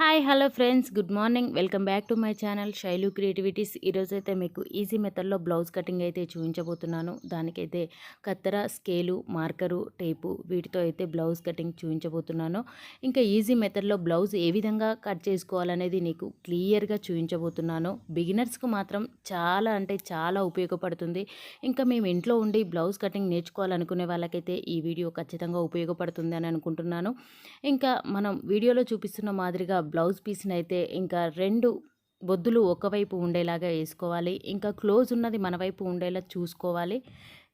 Hi hello friends. Good morning. Welcome back to my channel Shailu creativities. ఈరోజైతే మీకు easy మెథడ్లో blouse cutting అయితే చూపించబోతున్నాను దానికైతే కత్తెర స్కేలు మార్కరు టేపు వీటితో అయితే బ్లౌజ్ కటింగ్ చూపించబోతున్నాను ఇంకా ఈజీ మెథడ్లో బ్లౌజ్ ఏ విధంగా కట్ చేసుకోవాలనేది నీకు క్లియర్గా చూపించబోతున్నాను బిగినర్స్కు మాత్రం చాలా అంటే చాలా ఉపయోగపడుతుంది. ఇంకా మేము ఇంట్లో ఉండి బ్లౌజ్ కటింగ్ నేర్చుకోవాలనుకునే వాళ్ళకైతే ఈ వీడియో ఖచ్చితంగా ఉపయోగపడుతుంది అని అనుకుంటున్నాను. ఇంకా మనం వీడియోలో చూపిస్తున్న మాదిరిగా బ్లౌజ్ పీస్ని అయితే ఇంకా రెండు బొద్దులు ఒకవైపు ఉండేలాగా వేసుకోవాలి. ఇంకా క్లోజ్ ఉన్నది మన వైపు ఉండేలా చూసుకోవాలి.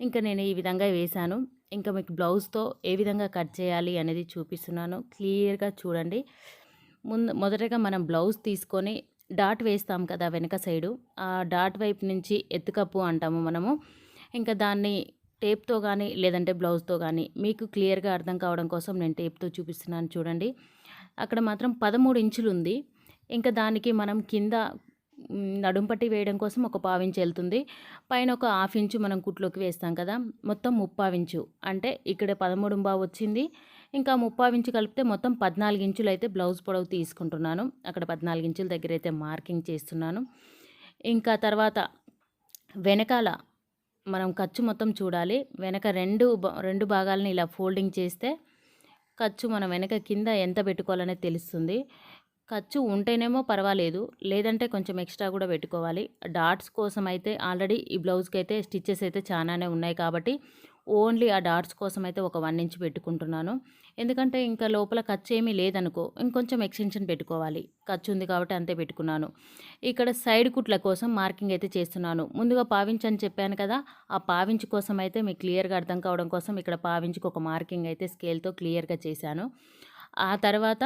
ఇంకా నేను ఈ విధంగా వేశాను. ఇంకా మీకు బ్లౌజ్తో ఏ విధంగా కట్ చేయాలి అనేది చూపిస్తున్నాను. క్లియర్గా చూడండి. ముందు మొదటగా మనం బ్లౌజ్ తీసుకొని డాట్ వేస్తాం కదా వెనక సైడు. ఆ డాట్ వైపు నుంచి ఎత్తుకప్పు అంటాము మనము. ఇంకా దాన్ని టేప్తో కానీ లేదంటే బ్లౌజ్తో కానీ మీకు క్లియర్గా అర్థం కావడం కోసం నేను టేప్తో చూపిస్తున్నాను చూడండి. అక్కడ మాత్రం పదమూడు ఇంచులు ఉంది ఇంకా దానికి మనం కింద నడుంపట్టి వేయడం కోసం ఒక పావించి వెళ్తుంది. పైన ఒక హాఫ్ ఇంచు మనం కుట్లోకి వేస్తాం కదా మొత్తం ముప్పావించు అంటే ఇక్కడ పదమూడు బావు వచ్చింది. ఇంకా ముప్పావించు కలిపితే మొత్తం పద్నాలుగు ఇంచులు అయితే బ్లౌజ్ పొడవు తీసుకుంటున్నాను. అక్కడ పద్నాలుగు ఇంచుల దగ్గర అయితే మార్కింగ్ చేస్తున్నాను. ఇంకా తర్వాత వెనకాల మనం ఖర్చు మొత్తం చూడాలి. వెనక రెండు రెండు భాగాలని ఇలా ఫోల్డింగ్ చేస్తే ఖర్చు మనం వెనక కింద ఎంత పెట్టుకోవాలనేది తెలుస్తుంది. ఖర్చు ఉంటేనేమో పర్వాలేదు లేదంటే కొంచెం ఎక్స్ట్రా కూడా పెట్టుకోవాలి. డాట్స్ కోసం అయితే ఆల్రెడీ ఈ బ్లౌజ్కి అయితే స్టిచ్చెస్ అయితే చాలానే ఉన్నాయి కాబట్టి ఓన్లీ ఆ డాట్స్ కోసం అయితే ఒక వన్ ఇంచ్ పెట్టుకుంటున్నాను. ఎందుకంటే ఇంకా లోపల ఖర్చు ఏమీ లేదనుకో ఇంకొంచెం ఎక్స్టెన్షన్ పెట్టుకోవాలి. ఖర్చు ఉంది కాబట్టి అంతే పెట్టుకున్నాను. ఇక్కడ సైడ్ కుట్ల కోసం మార్కింగ్ అయితే చేస్తున్నాను. ముందుగా పావించ్ అని చెప్పాను కదా ఆ పావించు కోసం అయితే మీకు క్లియర్గా అర్థం కావడం కోసం ఇక్కడ పావించుకు ఒక మార్కింగ్ అయితే స్కేల్తో క్లియర్గా చేశాను. ఆ తర్వాత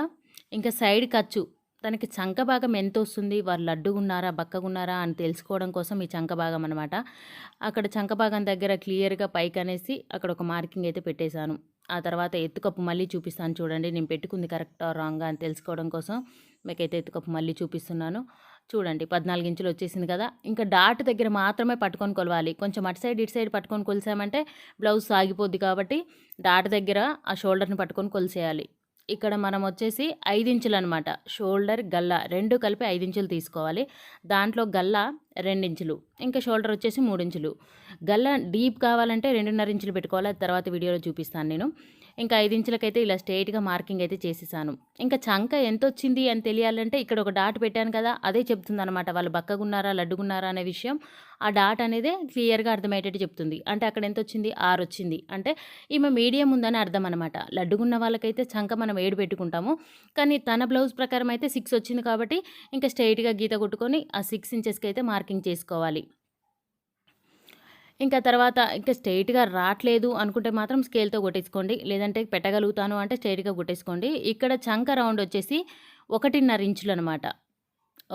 ఇంకా సైడ్ ఖర్చు తనకి చంక భాగం ఎంత వస్తుంది వాళ్ళు లడ్డుగున్నారా బక్కగున్నారా అని తెలుసుకోవడం కోసం ఈ చంక భాగం అనమాట అక్కడ చంక భాగం దగ్గర క్లియర్గా పైకి అనేసి అక్కడ ఒక మార్కింగ్ అయితే పెట్టేశాను. ఆ తర్వాత ఎత్తుకప్పు మళ్ళీ చూపిస్తాను చూడండి. నేను పెట్టుకుంది కరెక్టా రాంగా అని తెలుసుకోవడం కోసం మీకైతే ఎత్తుకప్పు మళ్ళీ చూపిస్తున్నాను. చూడండి పద్నాలుగు ఇంచులు వచ్చేసింది కదా. ఇంకా డాట్ దగ్గర మాత్రమే పట్టుకొని కొలవాలి. కొంచెం అటు సైడ్ ఇటు సైడ్ పట్టుకొని కొలిసామంటే బ్లౌజ్ సాగిపోద్ది కాబట్టి డాట్ దగ్గర ఆ షోల్డర్ని పట్టుకొని కొలిసేయాలి. ఇక్కడ మనం వచ్చేసి ఐదించులు అనమాట షోల్డర్ గల్ల రెండు కలిపి ఐదించులు తీసుకోవాలి. దాంట్లో గల్ల రెండించులు ఇంకా షోల్డర్ వచ్చేసి మూడించులు. గల్ల డీప్ కావాలంటే రెండున్నర ఇంచులు పెట్టుకోవాలి. తర్వాత వీడియోలో చూపిస్తాను నేను. ఇంకా ఐదు ఇంచులకైతే ఇలా స్ట్రైట్గా మార్కింగ్ అయితే చేసేసాను. ఇంకా చంక ఎంత వచ్చింది అని తెలియాలంటే ఇక్కడ ఒక డాట్ పెట్టాను కదా అదే చెప్తుంది అనమాట వాళ్ళు బక్కగున్నారా లడ్డుగున్నారా అనే విషయం ఆ డాట్ అనేది క్లియర్గా అర్థమయ్యేటట్టు చెప్తుంది. అంటే అక్కడ ఎంత వచ్చింది ఆరు వచ్చింది అంటే ఈమె మీడియం ఉందని అర్థం అనమాట లడ్డుగున్న వాళ్ళకైతే చంక మనం ఏడు పెట్టుకుంటాము. కానీ తన బ్లౌజ్ ప్రకారం అయితే సిక్స్ వచ్చింది కాబట్టి ఇంకా స్ట్రైట్గా గీత కొట్టుకొని ఆ సిక్స్ ఇంచెస్కి అయితే మార్కింగ్ చేసుకోవాలి. ఇంకా తర్వాత ఇంకా స్ట్రైట్గా రావట్లేదు అనుకుంటే మాత్రం స్కేల్తో కొట్టేసుకోండి. లేదంటే పెట్టగలుగుతాను అంటే స్ట్రైట్గా కొట్టేసుకోండి. ఇక్కడ చంక రౌండ్ వచ్చేసి ఒకటిన్నర ఇంచులు అనమాట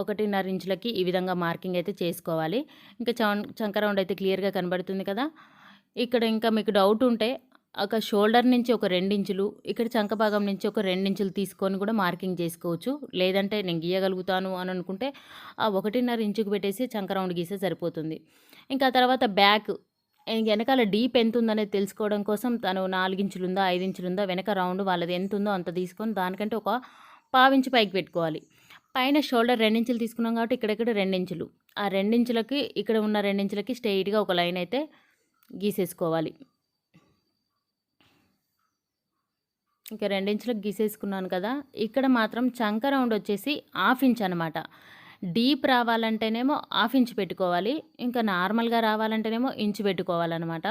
ఒకటిన్నర ఇంచులకి ఈ విధంగా మార్కింగ్ అయితే చేసుకోవాలి. ఇంకా చంక రౌండ్ అయితే క్లియర్గా కనబడుతుంది కదా. ఇక్కడ ఇంకా మీకు డౌట్ ఉంటే ఒక షోల్డర్ నుంచి ఒక రెండించులు ఇక్కడ చంక భాగం నుంచి ఒక రెండించులు తీసుకొని కూడా మార్కింగ్ చేసుకోవచ్చు. లేదంటే నేను గీయగలుగుతాను అని అనుకుంటే ఆ ఒకటిన్నర ఇంచుకు పెట్టేసి చంక రౌండ్ గీసే సరిపోతుంది. ఇంకా తర్వాత బ్యాక్ వెనకాల డీప్ ఎంత ఉందనేది తెలుసుకోవడం కోసం తను నాలుగించులు ఉందా ఐదించులు ఉందా వెనక రౌండ్ వాళ్ళది ఎంత ఉందో అంత తీసుకొని దానికంటే ఒక పావించి పైకి పెట్టుకోవాలి. పైన షోల్డర్ రెండించులు తీసుకున్నాం కాబట్టి ఇక్కడెక్కడ రెండించులు. ఆ రెండించులకి ఇక్కడ ఉన్న రెండించులకి స్ట్రైట్గా ఒక లైన్ అయితే గీసేసుకోవాలి. ఇంకా రెండించులకు గీసేసుకున్నాను కదా. ఇక్కడ మాత్రం చంక రౌండ్ వచ్చేసి హాఫ్ ఇంచ్ అనమాట డీప్ రావాలంటేనేమో హాఫ్ ఇంచ్ పెట్టుకోవాలి. ఇంకా నార్మల్గా రావాలంటేనేమో ఇంచు పెట్టుకోవాలన్నమాట.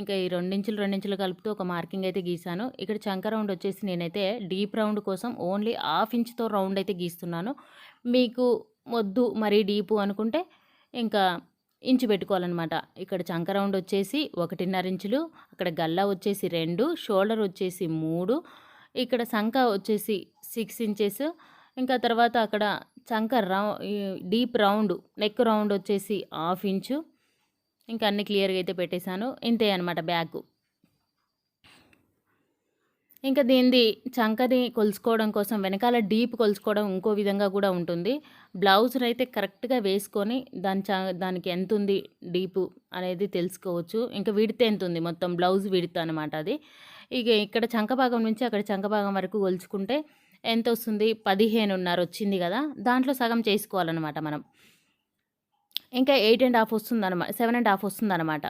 ఇంకా ఈ రెండించులు రెండించులు కలుపుతూ ఒక మార్కింగ్ అయితే గీసాను. ఇక్కడ చంక రౌండ్ వచ్చేసి నేనైతే డీప్ రౌండ్ కోసం ఓన్లీ హాఫ్ ఇంచ్తో రౌండ్ అయితే గీస్తున్నాను. మీకు వద్దు మరీ డీపు అనుకుంటే ఇంకా ఇంచు పెట్టుకోవాలన్నమాట. ఇక్కడ చంక రౌండ్ వచ్చేసి ఒకటిన్నర ఇంచులు అక్కడ గల్లా వచ్చేసి రెండు షోల్డర్ వచ్చేసి మూడు ఇక్కడ సంఖ వచ్చేసి సిక్స్ ఇంచెస్ ఇంకా తర్వాత అక్కడ చంక రౌ డీప్ రౌండ్ నెక్ రౌండ్ వచ్చేసి హాఫ్ ఇంచు. ఇంకా అన్ని క్లియర్గా అయితే పెట్టేశాను. ఇంతే అనమాట బ్యాగ్. ఇంకా దీనిది చంకని కొలుసుకోవడం కోసం వెనకాల డీప్ కొలుసుకోవడం ఇంకో విధంగా కూడా ఉంటుంది. బ్లౌజ్ని అయితే కరెక్ట్గా వేసుకొని దాని చ దానికి ఎంత ఉంది డీపు అనేది తెలుసుకోవచ్చు. ఇంకా విడితే ఎంత ఉంది మొత్తం బ్లౌజ్ విడత అనమాట అది. ఇక ఇక్కడ చంక భాగం నుంచి అక్కడ చంక భాగం వరకు కొలుచుకుంటే ఎంత వస్తుంది? పదిహేనున్నర వచ్చింది కదా దాంట్లో సగం చేసుకోవాలన్నమాట మనం. ఇంకా ఎయిట్ అండ్ హాఫ్ వస్తుందన్నమాట సెవెన్ అండ్ హాఫ్ వస్తుందన్నమాట.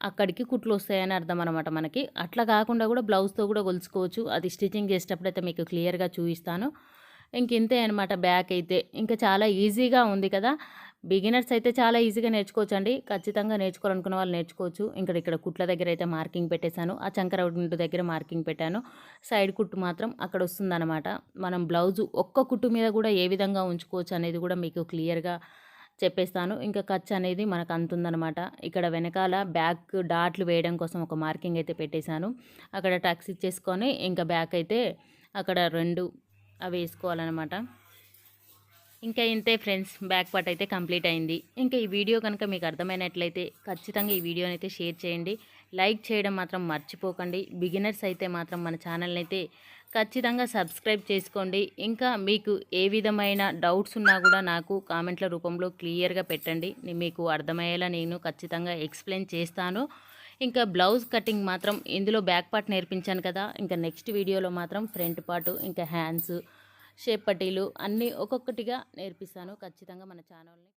అక్కడికి కుట్లు వస్తాయని అర్థం అనమాట మనకి. అట్లా కాకుండా కూడా బ్లౌజ్తో కూడా కొలుచుకోవచ్చు. అది స్టిచ్చింగ్ చేసేటప్పుడు అయితే మీకు క్లియర్గా చూపిస్తాను. ఇంక ఇంతే అనమాట బ్యాక్ అయితే. ఇంకా చాలా ఈజీగా ఉంది కదా. బిగినర్స్ అయితే చాలా ఈజీగా నేర్చుకోవచ్చు అండి ఖచ్చితంగా నేర్చుకోవాలనుకున్న వాళ్ళు నేర్చుకోవచ్చు. ఇంకా ఇక్కడ కుట్ల దగ్గర అయితే మార్కింగ్ పెట్టేశాను. ఆ చంకర గుంటు దగ్గర మార్కింగ్ పెట్టాను. సైడ్ కుట్టు మాత్రం అక్కడ వస్తుందన్నమాట. మనం బ్లౌజు ఒక్క కుట్టు మీద కూడా ఏ విధంగా ఉంచుకోవచ్చు అనేది కూడా మీకు క్లియర్గా చెప్పేస్తాను. ఇంకా ఖర్చు అనేది మనకు అంతుందనమాట ఇక్కడ వెనకాల బ్యాక్ డాట్లు వేయడం కోసం ఒక మార్కింగ్ అయితే పెట్టేశాను. అక్కడ టక్స్ ఇచ్చేసుకొని ఇంకా బ్యాక్ అయితే అక్కడ రెండు అవి వేసుకోవాలన్నమాట. ఇంకా ఇంతే ఫ్రెండ్స్ బ్యాక్ పార్ట్ అయితే కంప్లీట్ అయింది. ఇంకా ఈ వీడియో కనుక మీకు అర్థమైనట్లయితే ఖచ్చితంగా ఈ వీడియోని అయితే షేర్ చేయండి. లైక్ చేయడం మాత్రం మర్చిపోకండి. బిగినర్స్ అయితే మాత్రం మన ఛానల్ని అయితే ఖచ్చితంగా సబ్స్క్రైబ్ చేసుకోండి. ఇంకా మీకు ఏ విధమైన డౌట్స్ ఉన్నా కూడా నాకు కామెంట్ల రూపంలో క్లియర్గా పెట్టండి. మీకు అర్థమయ్యేలా నేను ఖచ్చితంగా ఎక్స్ప్లెయిన్ చేస్తాను. ఇంకా బ్లౌజ్ కటింగ్ మాత్రం ఇందులో బ్యాక్ పార్ట్ నేర్పించాను కదా. ఇంకా నెక్స్ట్ వీడియోలో మాత్రం ఫ్రంట్ పార్ట్ ఇంకా హ్యాండ్స్ షేప్ పట్టీలు అన్నీ ఒక్కొక్కటిగా నేర్పిస్తాను. ఖచ్చితంగా మన ఛానల్ని